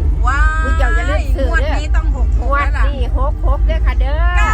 หกสิบหกใบว้าอุ๊ยเจ้าอย่าลืมซื้องวดเด้อนี้ต้องหกหงกวดแล้วล่ะ นี่หกหกเด้อค่ะเด้อ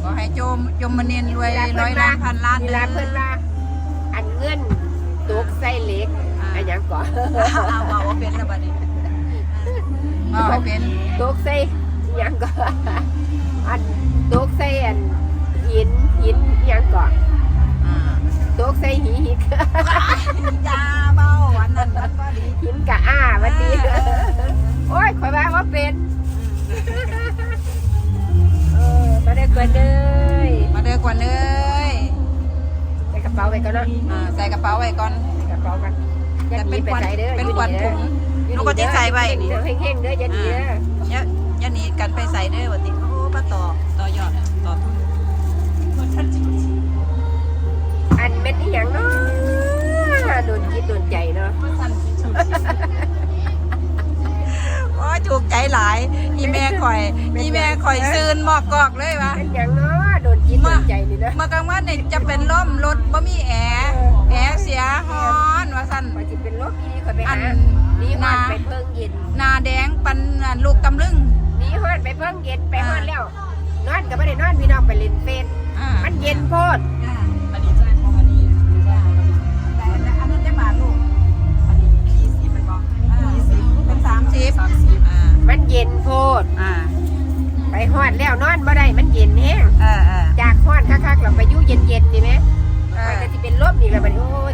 ขอให้โจมโจมมาเนียนรวยร้อยล้านพันล้านเวเด้อลาเพิ่นว่าอันเงินตกใส่เหล็กอันหยังก่อนเอาเอาเอาว่าเป็นแล้วบัดนี้เอาว่าเป็นตกใส่หยังก่อนอันตกใส่อันหินหินหยังก่อนอ่าตกใส่หินหินยาเบาอันนั้นมันก็ดี หินกะอ้าวันนี้โอ้ยข่อยว่าว่าเป็น อมาได้กว่าเลยมาเด้อกวนเลยใส่กระเป๋าไปก่อนเนาะอ่าใส่กระเป๋าไว้ก่อนกระเป๋ากันยัแต่ดหนีเป็นไปควันใส่เด้อเป็นอยู่ควันด้ถุองอยู่ลูกก็จะใส่ไว้นี่เด้อเฮงๆเด้อยัดหนีเด้ออย่าอย่าหนีกันไปใส่เด้อบัดนี้โอ้ป้าต่อต่อยอดต่อทุนอันเม็ดนี่หยังเนาะโดนคิดโดนใจเนาะโอ้ยถูกใจหลาย อีแม่ข่อยอีแม่ข่อยซืนหมอกกอกเลยวะเป็นหยังเนาะโดนคิดโดนใจนี่นะเมื่อกลางวันเนี่ยจะเป็นล่มรถบ่มีแอร์แอร์เสียฮอนว่าซั่นว่าสิเป็นโรคอีนี่ข่อยไปอัหานนี่ฮอนไปเพิ่งเย็นหนาแดงปันอันลูกตำลึงนี่ฮอนไปเพิ่งเย็นไปฮอนแล้วนอนก็ไม่ได้นอนพี่น้องไปเล่นเฟซอ่ามันเย็นโพด เราไปอยู่เย็นๆนี่ไหมเอไปอก็สิเป็นลมนี่แหละบัดนี้โอ้ยตายตายยี่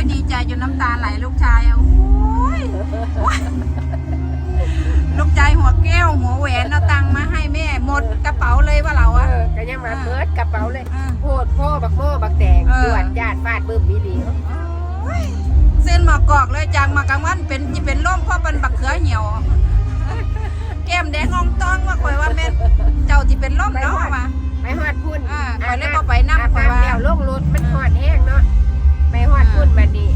ยดีใจจนน้ำตาไหลลูกชายอะโอ้ยลูกชายหัวแก้วหัวแหวนเอาตังค์มาให้แม่หมดกระเป๋าเลยว่าเราเออะอก็ยังมาเมิดกระเป๋าเลยอ่าโพดพ่อบักโม่บักแตงเออดวดญาติฟาดบึ้มมีหลีเส้นหมากกอกเลยจากหมากกลางวันเป็นจะเป็นร่มเพราะเป็นบักเขือเหี่ยว แก้มแดงอองตองว่าคอยว่าแม่นเจ้าที่เป็นร่มเนาะว่าไปฮอดพุ่นอ่าไปเลยบ่ไปนำอาบไปว่า น้ำแล้วลงรถมันฮอดแห้ง เนาะไปฮอดพุ่นบัดนี้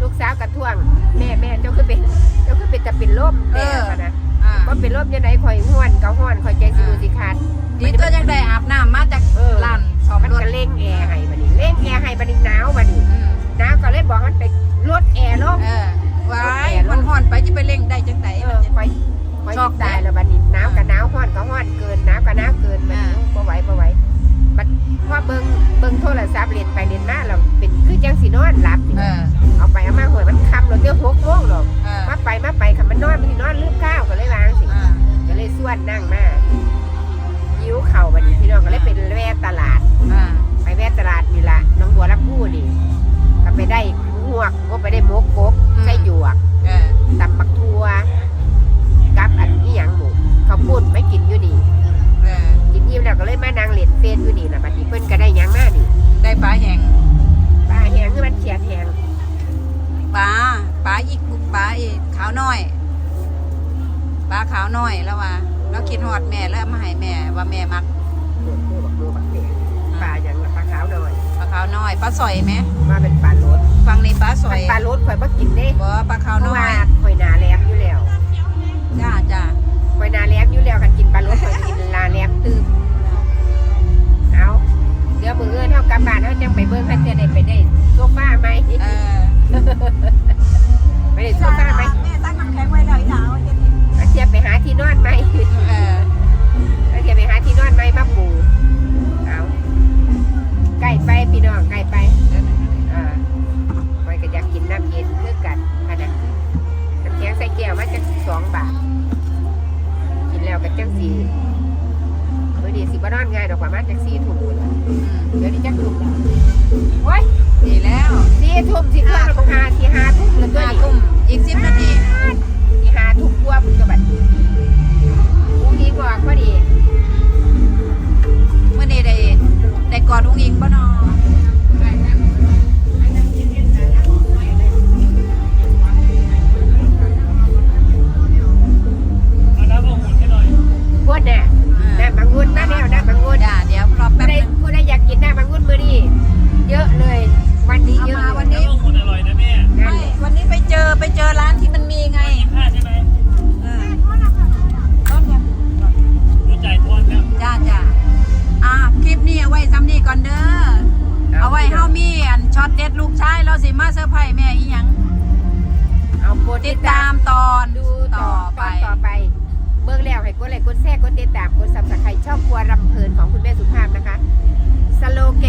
ลูกสาวกระท่วง แม่แม่เจ้าคือเป็นเจ้าคือเป็นจะเป็นลมแม่ว่านะอ่าว่าเป็นลมยังไงข่อยห้วนก็ห้วนข่อยใจสิดูสิขาดดีตัวยังได้อาบน้ำมาจากเออร้านสอบมันรถก็เร่งแอร์ให้บัดนี้เร่งแอร์ให้บัดนี้หนาวบัดนี้อืมหนาวก็เลยบอกมันไปลดแอร์ลงเออไว้มันห่อนไปจะไปเร่งได้จังไดเออข่อยข่อยสิตายแล้วบัดนี้หนาวก็หนาวห้อนก็ห้อนเกินหนาวก็หนาวเกินบัดนี้บ่ไหวบ่ไหวบัดพอเบิ่งเบิ่งโทรศัพท์เล่นไปเล่นมา อนหลับนี่เออเอาไปเอามาหวยมันคำเราเดี๋ยวหกโมงหรอกเออมาไปมาไปค่ะมันนอนมันสินอนลืมข้าวก็เลยวางสิ อ่าก็เลยส่วนนั่งมายิ้วเข่าบัดนี้พี่น้องก็เลยเป็นแวะตลาด อ่า สอยไหมมาเป็นปลาโลดฟังในปลาสอยปลาโลดข่อยบ่กินเด้บ่ปลาขาวเพราะน้อว่ายข่อยหนาแหลมอยู่แล้วจ้าจ้าข่อยหนาแหลมอยู่แล้วกันกินปลาโลดข่อยกินลาแหลมตื้มเอาเดี๋ยวมื้ออื่นเฮากลับบ้านเฮาจังไปเบิ่งคันจะได้ไปได้โซฟาไหม เออ จากกดซับสไครต์ชอบครัวรำเพลินของคุณแม่สุภาพนะคะ สโลแก